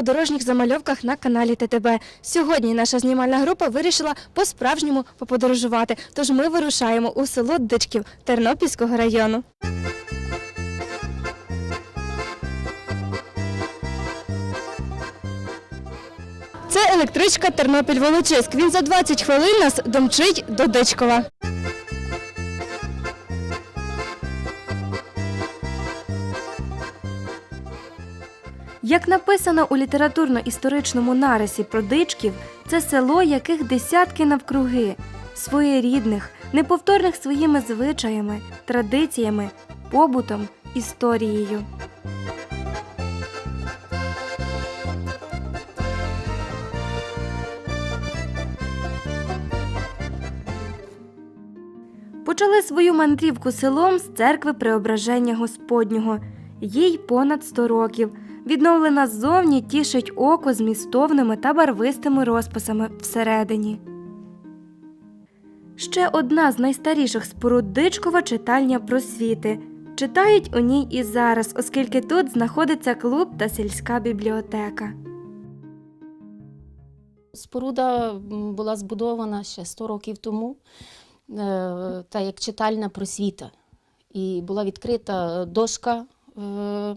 подорожніх замальовках на каналі ТТБ. Сьогодні наша знімальна група вирішила по-справжньому поподорожувати. Тож ми вирушаємо у село Дичків Тернопільського району. Це електричка Тернопіль Волочиськ. Він за 20 хвилин нас домчить до Дичкова. Як написано у літературно-історичному нарисі про дичків, це село, яких десятки навкруги, своєрідних, неповторних своїми звичаями, традиціями, побутом, історією. Почали свою мандрівку селом з церкви Преображення Господнього. Їй понад 100 років. Відновлена ззовні тішить око змістовними та барвистими розписами всередині. Ще одна з найстаріших споруд Дичкова читальня просвіти. Читають у ній і зараз, оскільки тут знаходиться клуб та сільська бібліотека. Споруда була збудована ще 100 років тому, е, та як читальна просвіта. І була відкрита дошка е,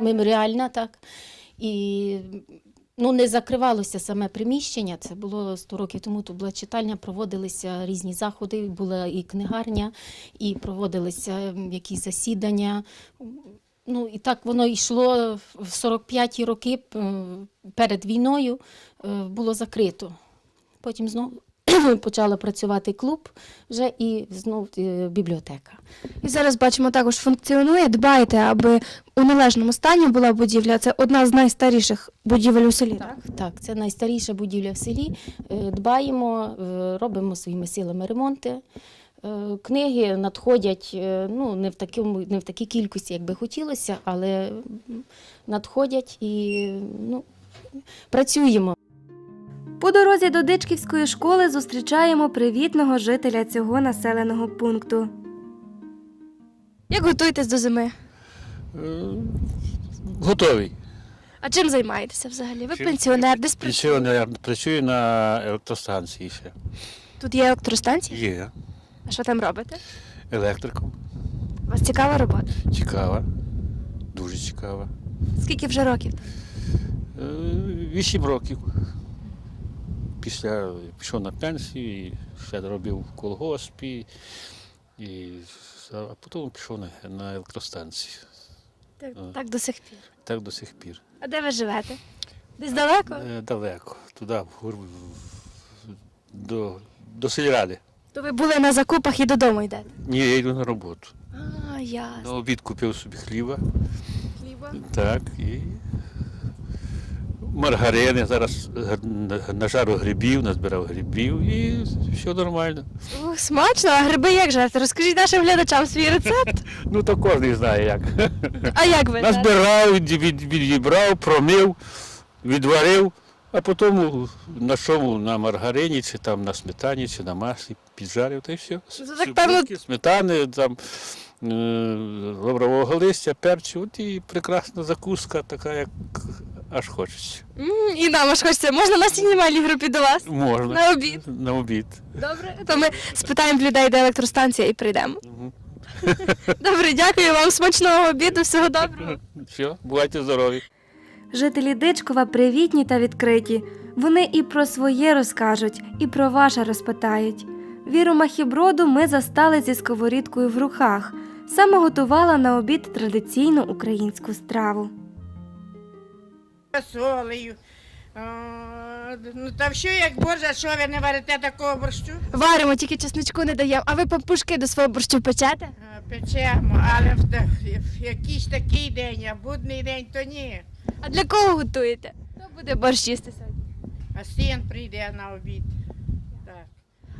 меморіальна, так. І ну, не закривалося саме приміщення, це було 100 років тому, тут була читальня, проводилися різні заходи, була і книгарня, і проводилися якісь засідання. Ну, і так воно йшло в 45-ті роки перед війною е, було закрито. Потім знову почала працювати клуб вже і знов е, бібліотека. І зараз бачимо, також функціонує. Дбаєте, аби у належному стані була будівля. Це одна з найстаріших будівель у селі. Так? Так, це найстаріша будівля в селі. Е, Дбаємо, е, робимо своїми силами ремонти. Книги надходять ну, не, в такому, не в такій кількості, як би хотілося, але надходять і ну, працюємо. По дорозі до Дичківської школи зустрічаємо привітного жителя цього населеного пункту. Як готуєтесь до зими? Е, Готовий. А чим займаєтеся взагалі? Ви пенсіонер, десь працюєте? Пенсіонер працюю на електростанції ще. Тут є електростанція? Є. А що там робите? Електриком. У вас цікава робота. Цікава. Дуже цікава. Скільки вже років? Е, Вісім років. Після пішов на пенсію, і ще робив в колгоспі. І, а потім пішов на, на електростанцію. Так, так до сих пір. Так до сих пір. А де ви живете? Десь далеко? Е, Далеко. Туди, в Гур- в- до, до сільради. То ви були на закупах і додому йдете. Ні, я йду на роботу. А, На обід купив собі хліба. Хліба. Так, і маргарини, зараз г- нажару грибів, назбирав грибів і все нормально. Смачно, а гриби як жарти? Розкажіть нашим глядачам свій рецепт. Ну то кожен знає як. А як ви? Назбирав, від- від- відібрав, промив, відварив, а потім на чому на маргарині, чи там на сметані, чи на маслі піджарив, та й все. Ну, так, певно- сметани, там е, лаврового листя, перцю, от і прекрасна закуска, така, як аж хочеться. М, І нам аж хочеться. Можна на знімальній групі до вас? Можна. На обід. На обід. Добре. То ми спитаємо в людей, де електростанція, і прийдемо. Мгм. Добре, дякую вам. Смачного обіду, всього доброго. Все, бувайте здорові. Жителі Дичкова привітні та відкриті. Вони і про своє розкажуть, і про ваше розпитають. Віру Махіброду ми застали зі сковорідкою в руках. Саме готувала на обід традиційну українську страву. Солею. А, Ну та що як Боже, що ви не варите такого борщу? Варимо, тільки чесничку не даємо. А ви пампушки до свого борщу печете? Печемо, але в, в якийсь такий день, а будний день, то ні. А для кого готуєте? Хто буде борщ їсти сьогодні? А син прийде на обід. Так.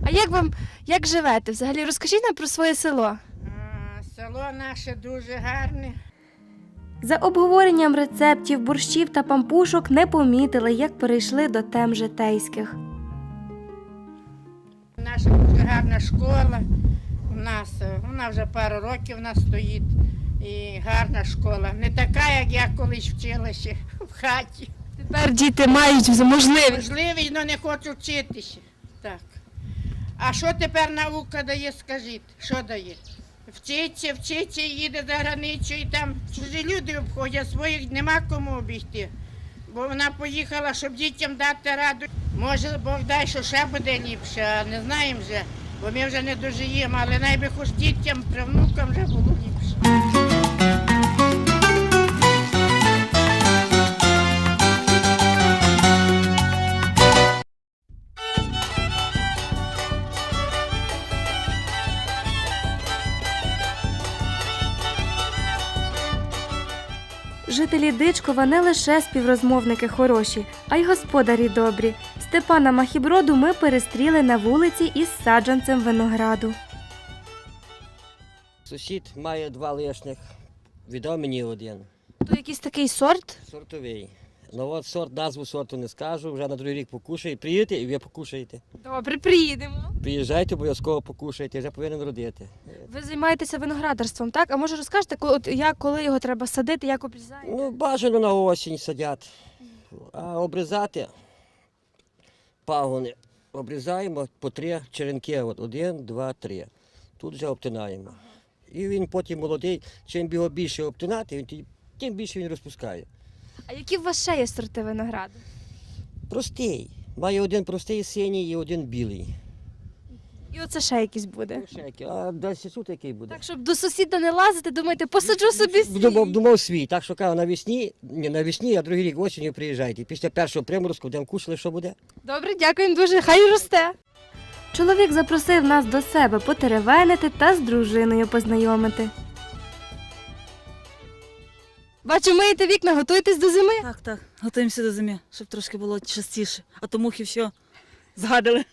А як вам як живете? Взагалі розкажіть нам про своє село. А, село наше дуже гарне. За обговоренням рецептів, борщів та пампушок не помітили, як перейшли до тем житейських. Наша дуже гарна школа. У нас е, вона вже пару років у нас стоїть. І гарна школа. Не така, як я колись вчила ще в хаті. Тепер діти мають можливість. Можливий, але не хочу вчитися. Так. А що тепер наука дає, скажіть? Що дає? Вчиться, вчиться, їде за границю і там чужі люди обходять, своїх нема кому обійти. Бо вона поїхала, щоб дітям дати раду. Може, Бог дай, що ще буде ліпше, а не знаємо вже, бо ми вже не дожиємо, але найби хоч дітям, правнукам вже було ліпше. Жителі Дичкова не лише співрозмовники хороші, а й господарі добрі. Степана Махіброду ми перестріли на вулиці із саджанцем винограду. Сусід має два лишних, Відомий мені один. То якийсь такий сорт? Сортовий. Ну от сорт, назву сорту не скажу, вже на другий рік покушає. Приїдете і ви покушаєте. Добре, приїдемо. Приїжджайте, обов'язково покушайте, вже повинен родити. Ви займаєтеся виноградарством, так? А може розкажете, коли, от як, коли його треба садити, як обрізаєте? Ну, бажано на осінь садять. А обрізати пагони. Обрізаємо по три черенки. От один, два, три. Тут вже обтинаємо. І він потім молодий, чим його більше обтинати, тим більше він розпускає. А які у вас ще є сорти винограду? Простий. Має один простий синій і один білий. І оце ще якийсь буде. Шеки. А далі тут який буде? Так, щоб до сусіда не лазити, думаєте, посаджу собі свій. Думав, думав свій. Так що кажу, навесні, не навесні, а другий рік осінню приїжджайте. Після першого приморозку будемо кушали, що буде. Добре, дякуємо дуже, хай росте. Чоловік запросив нас до себе потеревенити та з дружиною познайомити. Бачу, миєте вікна, готуєтесь до зими. Так, так, готуємося до зими, щоб трошки було частіше. А то мухи все згадали.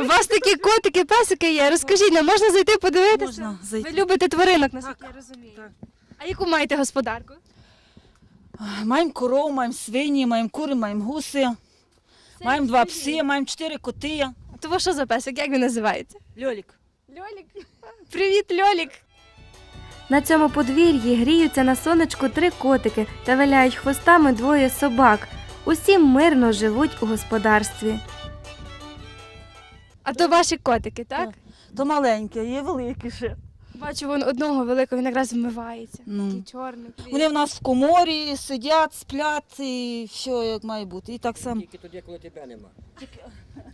У вас такі котики, песики є. Розкажіть нам, можна зайти подивитися? Можна Ви любите тваринок, наскільки Так, я розумію. так. А яку маєте господарку? Маємо коров, маємо свині, маємо кури, маємо гуси, маємо два пси, маємо чотири коти. А то ви що за песик? Як він називається? Льолік. Льолік. Привіт, Льолік. На цьому подвір'ї гріються на сонечку три котики та виляють хвостами двоє собак. Усі мирно живуть у господарстві. А то ваші котики, так? То маленькі, є великі ще. Бачу, вон одного великого, він якраз вмивається. Ну. Такий чорний. Вони в нас в коморі сидять, сплять і все як має бути. І так само. Тільки тоді, коли тебе нема.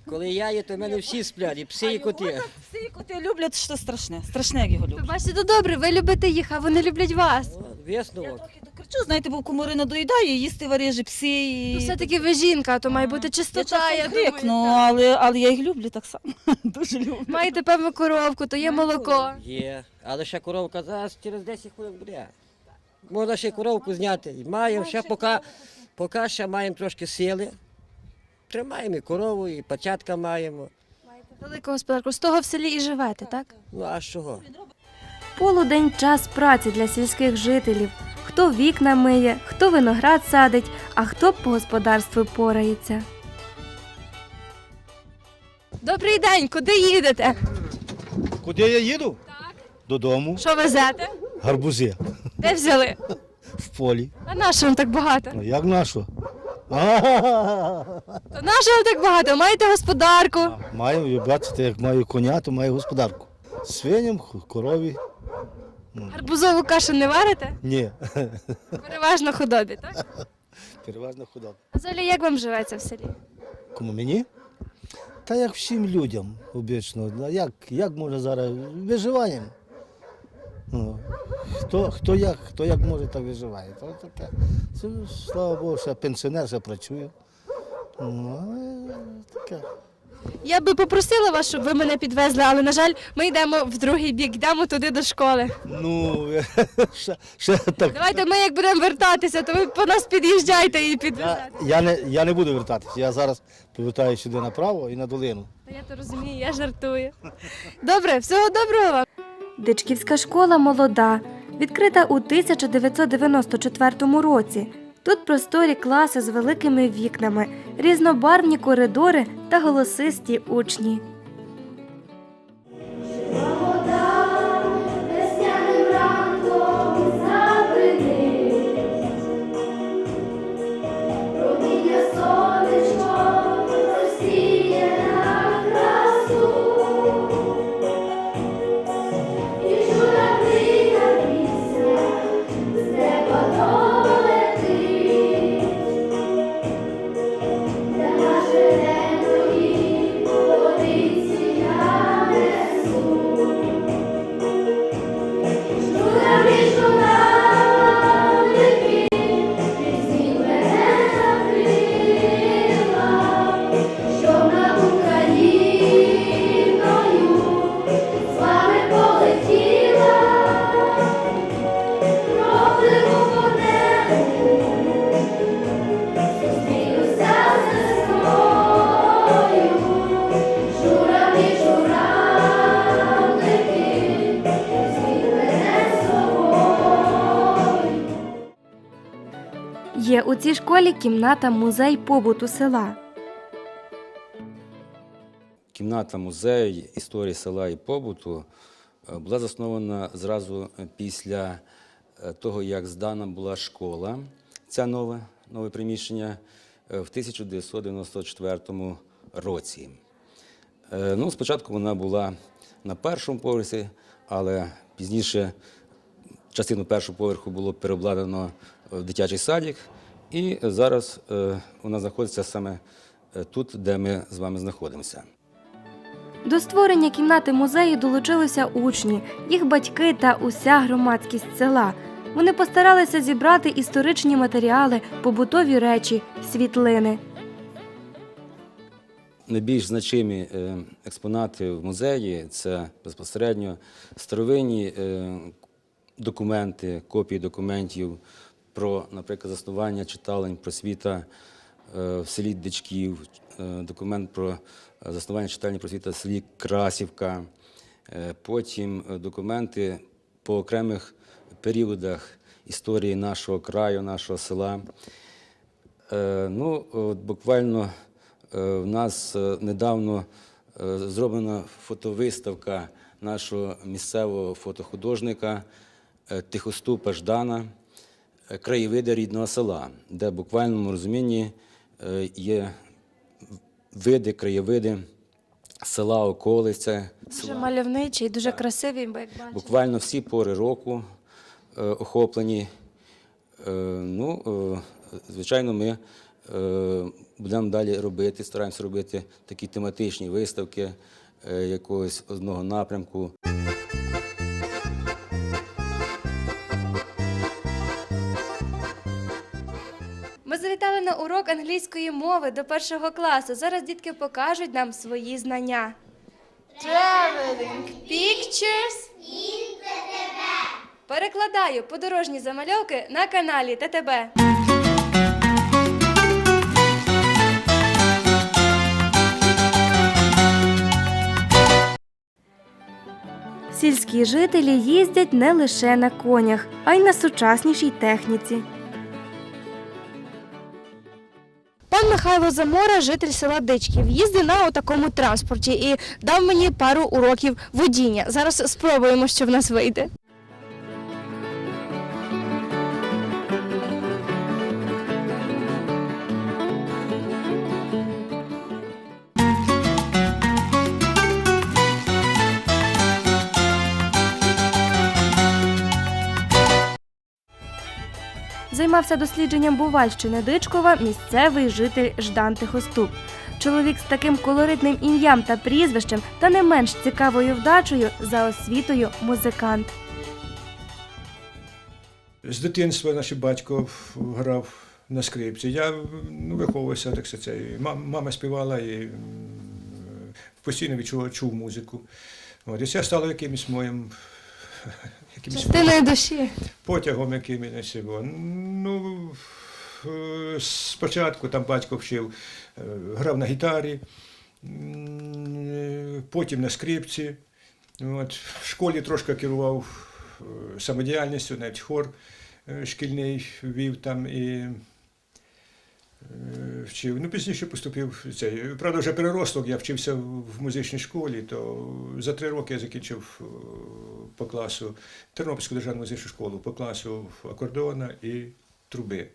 Коли я є, то в мене всі сплять, і пси, і коти. Всі коти люблять, що страшне. Страшне, як його люблять. бачите, то добре, ви любите їх, а вони люблять вас. Висновок. Докричу, знаєте, бо комори надоїдає, їсти варежі пси. І... Ну, все-таки ви жінка, то має бути чистота, часом я думаю. так. але, але я їх люблю так само. Дуже люблю. Маєте певну коровку, то є молоко. Є. Але ще коровка зараз через 10 хвилин буде. Можна ще коровку зняти. Маємо ще поки, поки ще маємо трошки сили. Тримаємо і корову, і пачатка маємо. Велику господарку. З того в селі і живете, так? Ну а з чого? Полудень час праці для сільських жителів. Хто вікна миє, хто виноград садить, а хто по господарству порається. Добрий день, куди їдете? Куди я їду? Додому. Що везете? Гарбузи Де взяли? в полі. А на вам так багато? Ну як нашу? То на що вам так багато? Маєте господарку? Маю, ви бачите, як маю коня, то маю господарку. Свиням, корові. Гарбузову кашу не варите? Ні, Переважно худобі, так? переважно худоба. А взагалі як вам живеться в селі? Кому мені? Та як всім людям обично. Ну, Як, як може зараз? Виживаємо. Ну, хто, хто, як, хто як може, так виживає. То таке. Це, слава Богу, ще пенсіонер, ще працює. Ну, але таке. Я би попросила вас, щоб ви мене підвезли, але на жаль, ми йдемо в другий бік, йдемо туди до школи. Ну, ще, ще так. Давайте ми як будемо вертатися, то ви по нас під'їжджайте і Я, підвезете. я, не, я не буду вертатися. Я зараз повертаю сюди направо і на долину. Та я то розумію, я жартую. Добре, всього доброго вам. Дичківська школа молода, відкрита у 1994 році. Тут просторі класи з великими вікнами, різнобарвні коридори та голосисті учні. У цій школі кімната музей побуту села. Кімната музею історії села і побуту е, була заснована зразу після е, того, як здана була школа, ця нове, нове приміщення е, в 1994 році. Ну, спочатку вона була на першому поверсі, але пізніше частину першого поверху було переобладнано в дитячий садик, і зараз е, вона знаходиться саме е, тут, де ми з вами знаходимося. До створення кімнати музею долучилися учні, їх батьки та уся громадськість села. Вони постаралися зібрати історичні матеріали, побутові речі, світлини. Найбільш значимі е, експонати в музеї це безпосередньо старовинні документи, копії документів про, наприклад, заснування читалень просвіта е, в селі Дичків, е, документ про е, заснування читальні просвіта в селі Красівка, потім документи по окремих періодах історії нашого краю, нашого села. Ну, от буквально в нас недавно зроблена фотовиставка нашого місцевого фотохудожника е, Тихоступа Ждана е, краєвиди рідного села, де в буквальному розумінні е, є види, краєвиди села, околиця. Дуже села. мальовничий, дуже красивий, як бачите. Буквально всі пори року е, охоплені. Е, ну, звичайно, ми будемо далі робити, стараємося робити такі тематичні виставки якогось одного напрямку. На урок англійської мови до першого класу. Зараз дітки покажуть нам свої знання. Traveling pictures Перекладаю подорожні замальовки на каналі ТТБ. Сільські жителі їздять не лише на конях, а й на сучаснішій техніці. Михайло Замора, житель села Дичків, їздив на такому транспорті і дав мені пару уроків водіння. Зараз спробуємо, що в нас вийде. Займався дослідженням Бувальщини Дичкова місцевий житель Ждан Тихоступ. Чоловік з таким колоритним ім'ям та прізвищем та не менш цікавою вдачею за освітою музикант. З дитинства наш батько грав на скрипці. Я ну, виховувався, так це. Мам- Мама співала і постійно відчував чув музику. От, і це стало якимось моїм якимось Частиною душі. потягом який мене сього. Ну, е, спочатку там батько вчив, е, грав на гітарі, е, потім на скрипці. От, в школі трошки керував самодіяльністю, навіть хор шкільний вів там і вчив. Ну, пізніше поступив цей. Правда, вже переросток, я вчився в музичній школі, то за три роки я закінчив е, по класу Тернопільську державну музичну школу, по класу акордеона і труби.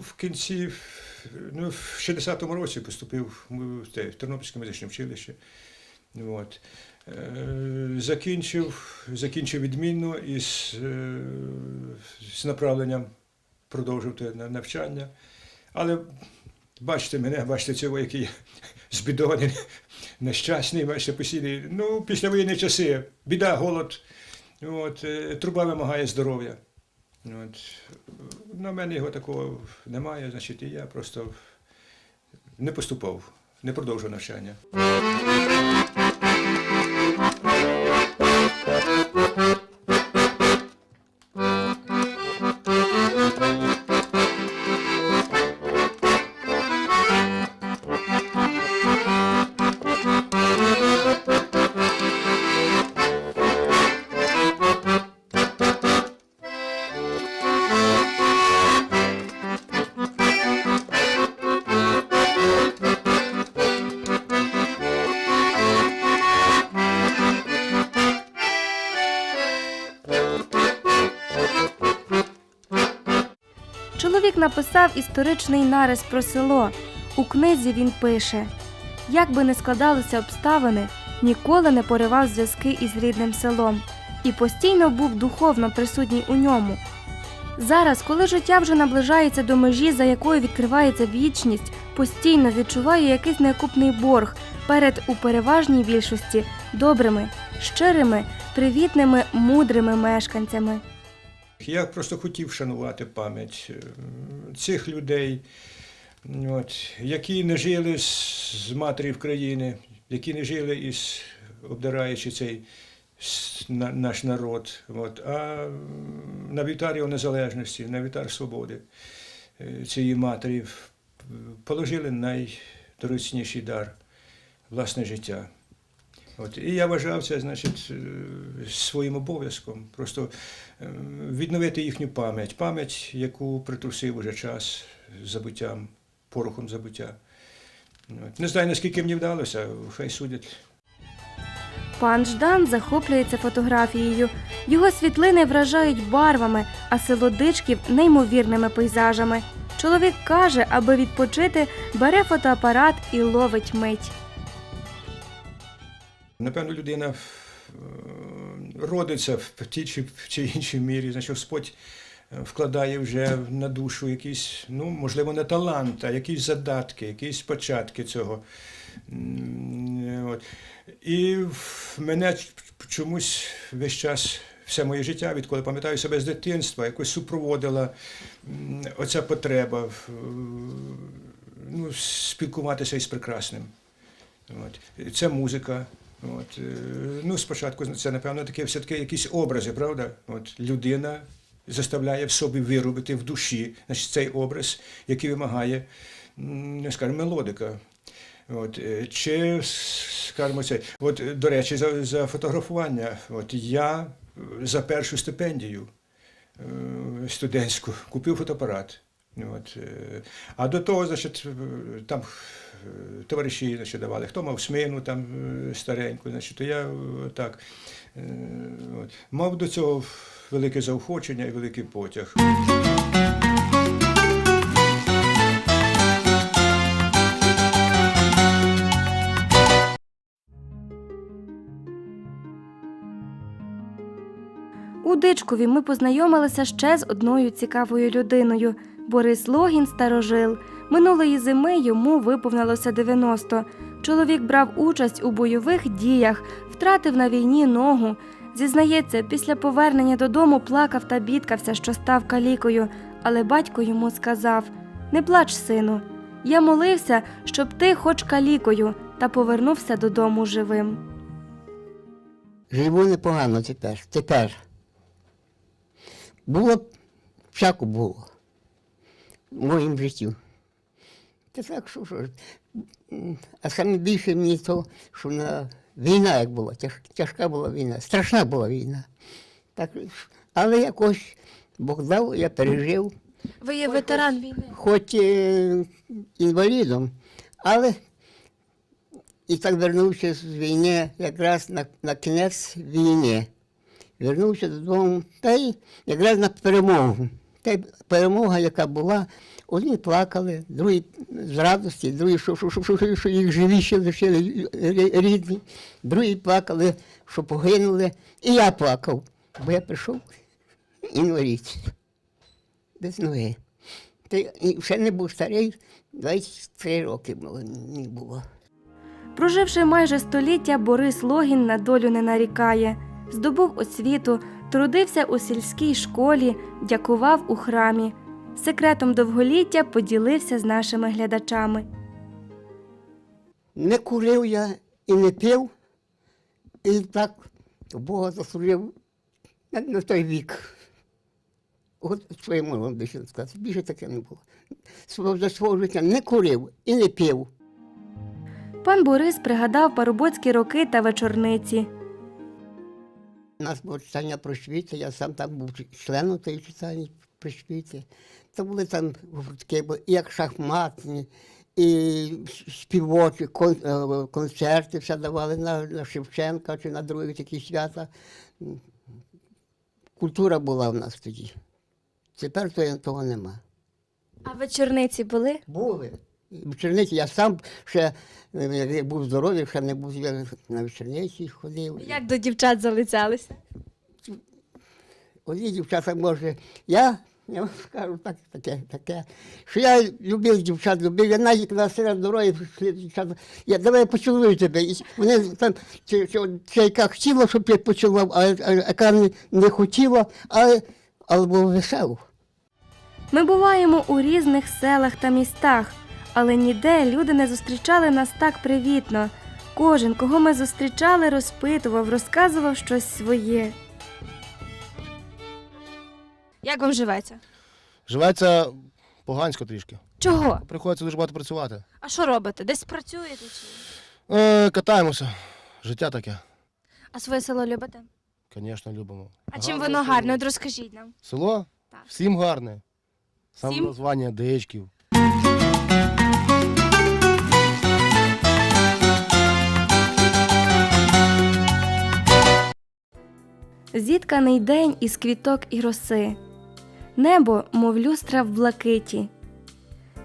В кінці, ну, в 60-му році поступив те, в Тернопільське музичне училище. От. Е, Закінчив, закінчив відмінно із е, з направленням продовжувати навчання. Але бачите мене, бачите цього, який збідований, нещасний, бачите, постійний. Ну, після воєнні часи, біда, голод, от, е, труба вимагає здоров'я. От. На мене його такого немає, значить, і я просто не поступав, не продовжив навчання. Чоловік написав історичний нарис про село. У книзі він пише: як би не складалися обставини, ніколи не поривав зв'язки із рідним селом і постійно був духовно присутній у ньому. Зараз, коли життя вже наближається до межі, за якою відкривається вічність, постійно відчуваю якийсь неокупний борг перед у переважній більшості добрими, щирими, привітними, мудрими мешканцями. Я просто хотів шанувати пам'ять е, цих людей, от, які не жили з, матері країни, які не жили із обдираючи цей наш народ. От, а на вівтар його незалежності, на вівтар свободи е, цієї матері положили найдоречніший дар власне життя. От, і я вважав це, значить, е, своїм обов'язком. Просто е, відновити їхню пам'ять, пам'ять, яку притрусив уже час забуттям, порохом забуття. От. Не знаю, наскільки мені вдалося, хай судять. Пан Ждан захоплюється фотографією. Його світлини вражають барвами, а село Дичків неймовірними пейзажами. Чоловік каже, аби відпочити, бере фотоапарат і ловить мить. Напевно, людина е, родиться в тій чи в чи іншій мірі, значить Господь е, вкладає вже на душу якісь, ну, можливо, не талант, а якісь задатки, якісь початки цього. От. І мене чомусь весь час, все моє життя, відколи пам'ятаю себе з дитинства, якось супроводила оця потреба ну, спілкуватися із прекрасним. От. Це музика. От. е, Ну, спочатку це, напевно, таке все-таки якісь образи, правда? От. Людина заставляє в собі виробити в душі значить, цей образ, який вимагає, скажімо, мелодика. От. е, Чи, скажімо, це. От, до речі, за, за фотографування. От, я е, за першу стипендію студентську купив фотоапарат. От. е, А до того, значить, е, там е, товариші значить, давали, хто мав смину там стареньку, значить, то я так от, мав до цього велике заохочення і великий потяг. У Дичкові ми познайомилися ще з одною цікавою людиною. Борис Логін старожил. Минулої зими йому виповнилося 90. Чоловік брав участь у бойових діях, втратив на війні ногу. Зізнається, після повернення додому плакав та бідкався, що став калікою, але батько йому сказав: Не плач, сину. Я молився, щоб ти хоч калікою, та повернувся додому живим. Живу непогано тепер. Тепер. Було всяко було в моїм житті. Та так, що, ж. А саме більше мені то, що на війна як була, тяж, тяжка була війна, страшна була війна. Так, але якось Бог дав, я пережив, Ви є ветеран війни. хоч е, інвалідом, але і так вернувся з війни якраз на, на кінець війни. Вернувся додому, та й якраз на перемогу. Та перемога, яка була, одні плакали, другі з радості, другі, що, що, що, що, їх живі ще лишили рідні, другі плакали, що погинули. І я плакав, бо я прийшов інвалід без ноги. Та і ще не був старий, 23 роки не було. Проживши майже століття, Борис Логін на долю не нарікає. Здобув освіту, трудився у сільській школі, дякував у храмі. Секретом довголіття поділився з нашими глядачами. Не курив я і не пив, і так Бога заслужив на, той вік. От що я можу більше сказати. Більше таке не було. За свого життя не курив і не пив. Пан Борис пригадав парубоцькі роки та вечорниці. У нас було читання про швіти, я сам там був членом тієї читання про швіти. Це були там гуртки, і як шахматні, і співочі, е, концерти все давали на, на Шевченка чи на другі такі свята. Культура була в нас тоді. Тепер того нема. А вечорниці були? Були. В Черниці я сам ще, е, як був здоровий, ще не був я на вечорниці ходив. Як до дівчат залицялися? Одні дівчата, може, я, я вам скажу так, таке, таке, що я любив дівчат, любив, я навіть на серед дороги прийшли дівчата, я давай я поцілую тебе. І вони там, чи, чи, чи яка хотіла, щоб я поцілував, а, а яка не, не хотіла, але, але було весело. Ми буваємо у різних селах та містах, але ніде люди не зустрічали нас так привітно. Кожен, кого ми зустрічали, розпитував, розказував щось своє. Як вам живеться? Живеться погансько трішки. Чого? Приходиться дуже багато працювати. А що робите? Десь працюєте чи? Е, катаємося. Життя таке. А своє село любите? Звісно, любимо. А чим воно село. гарне? От розкажіть нам. Село? Так. Всім гарне. Саме Всім? названня Дичків. Зітканий день із квіток і роси, небо, мов люстра в блакиті.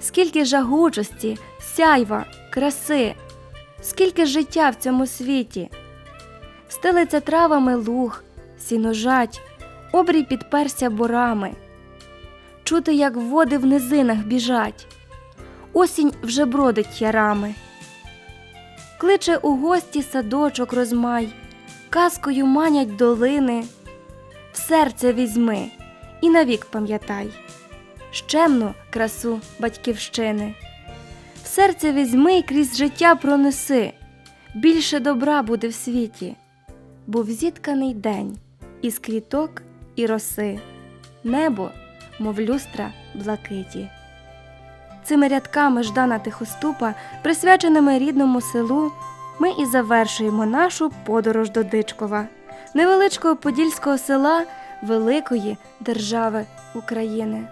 Скільки жагучості, сяйва, краси, скільки життя в цьому світі. Стелиться травами луг, сіножать, обрій підперся борами. Чути, як води в низинах біжать, осінь вже бродить ярами. Кличе у гості садочок розмай казкою манять долини, в серце візьми і навік пам'ятай. Щемну красу батьківщини. В серце візьми й крізь життя пронеси, більше добра буде в світі, був зітканий день із квіток і роси, небо, мов люстра блакиті. Цими рядками Ждана Тихоступа, присвяченими рідному селу, ми і завершуємо нашу подорож до Дичкова, невеличкого подільського села великої держави України.